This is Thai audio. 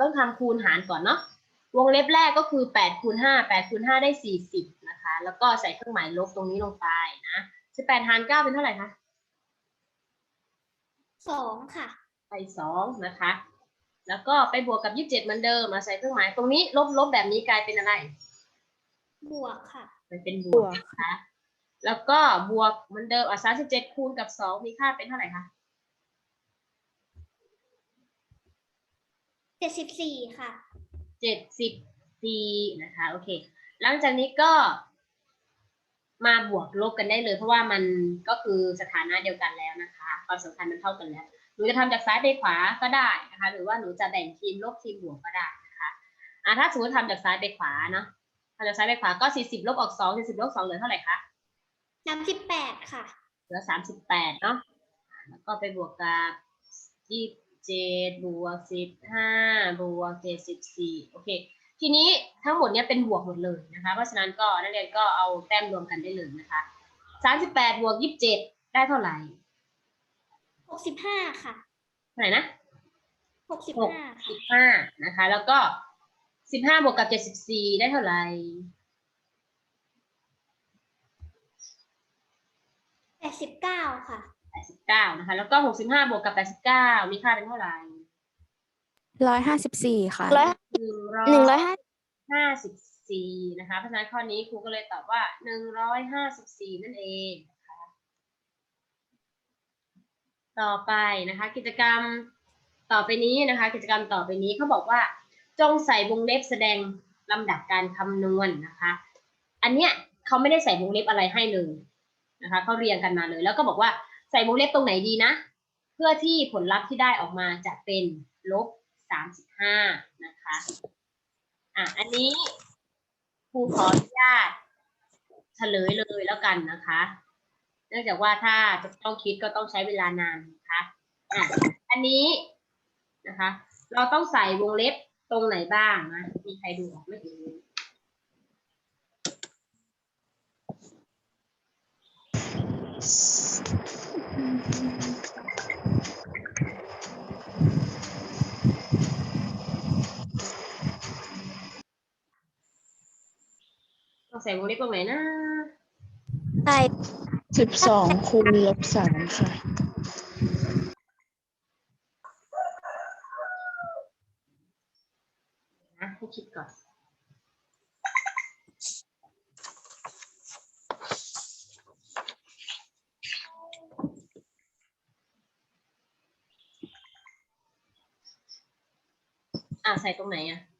ต้องทำคูณหารก่อนเนาะวงเล็บแรกก็คือแปดคูณห้าแปดคูณห้าได้สี่สิบนะคะ แล้วก็ใส่เครื่องหมายลบตรงนี้ลงไปนะสิบแปดหารเก้าเป็นเท่าไหร่คะสองค่ะ ไปสองนะคะ แล้วก็ไปบวกกับยี่สิบเจ็ดเหมือนเดิมมาใส่เครื่องหมายตรงนี้ลบลบแบบนี้กลายเป็นอะไร บวกค่ะ มันเป็นบวกนะคะ แล้วก็บวกเหมือนเดิมอะสามสิบเจ็ดคูณกับสองมีค่าเป็นเท่าไหร่คะ จ็ดสิบสี่ค่ะเจ็ดสิบสี่นะคะ โอเค หลังจากนี้ก็มาบวกลบกันได้เลย เพราะว่ามันก็คือสถานะเดียวกันแล้วนะคะ ความสำคัญมันเท่ากันแล้ว หนูจะทำจากซ้ายไปขวาก็ได้นะคะ หรือว่าหนูจะแบ่งทีมลบทีมบวกก็ได้นะคะอะถ้าสมมติทำจากซ้ายไปขวาเนาะทำจากซ้ายไปขวาก็สี่สิบลบออกสองสี่สิบลบสองเหลือเท่าไหร่คะสามสิบแปดค่ะ เหลือสามสิบแปดเนาะแล้วก็ไปบวกกับยี่สิบ เจ็ดบวกสิบห้าบวกเจ็ดสิบสี่โอเค ทีนี้ทั้งหมดเนี้ยเป็นบวกหมดเลยนะคะ เพราะฉะนั้นก็นักเรียนก็เอาแต้มรวมกันได้เลยนะคะสามสิบแปดบวกยี่สิบเจ็ดได้เท่าไหร่หกสิบห้าค่ะเท่าไหร่นะหกสิบหกห้าสิค่ะบห้านะคะ แล้วก็สิบห้าบวกกับเจ็ดสิบสี่ได้เท่าไหร่แปดสิบเก้าค่ะ แปดสิบเก้านะคะ แล้วก็หกสิบห้าบวกกับแปดสิบเก้ามีค่าเป็นเท่าไหร่ ร้อยห้าสิบสี่ค่ะร้อยหนึ่งร้อยหนึ่งร้อยห้าห้าสิบสี่นะคะ เพราะฉะนั้นข้อนี้ครูก็เลยตอบว่าหนึ่งร้อยห้าสิบสี่นั่นเองนะคะต่อไปนะคะ กิจกรรมต่อไปนี้นะคะ กิจกรรมต่อไปนี้เขาบอกว่า จงใส่วงเล็บแสดงลำดับการคำนวณนะคะ อันเนี้ยเขาไม่ได้ใส่วงเล็บอะไรให้เลยนะคะเขาเรียงกันมาเลย แล้วก็บอกว่าใส่วงเล็บตรงไหนดีนะ เพื่อที่ผลลัพธ์ที่ได้ออกมาจะเป็นลบสามสิบห้านะคะอะอันนี้ครูขออนุญาตเฉลยเลยแล้วกันนะคะ เนื่องจากว่าถ้าจะต้องคิดก็ต้องใช้เวลานานนะคะอะอันนี้นะคะ เราต้องใส่วงเล็บตรงไหนบ้างนะ มีใครดูออกไหมเอ่ย ต้องใส่วงเล็บตรงไหนนะใช่สิบสองคูณลบสามค่ะ นะให้คิดก่อน อ่าใส่ตรงไหนอะ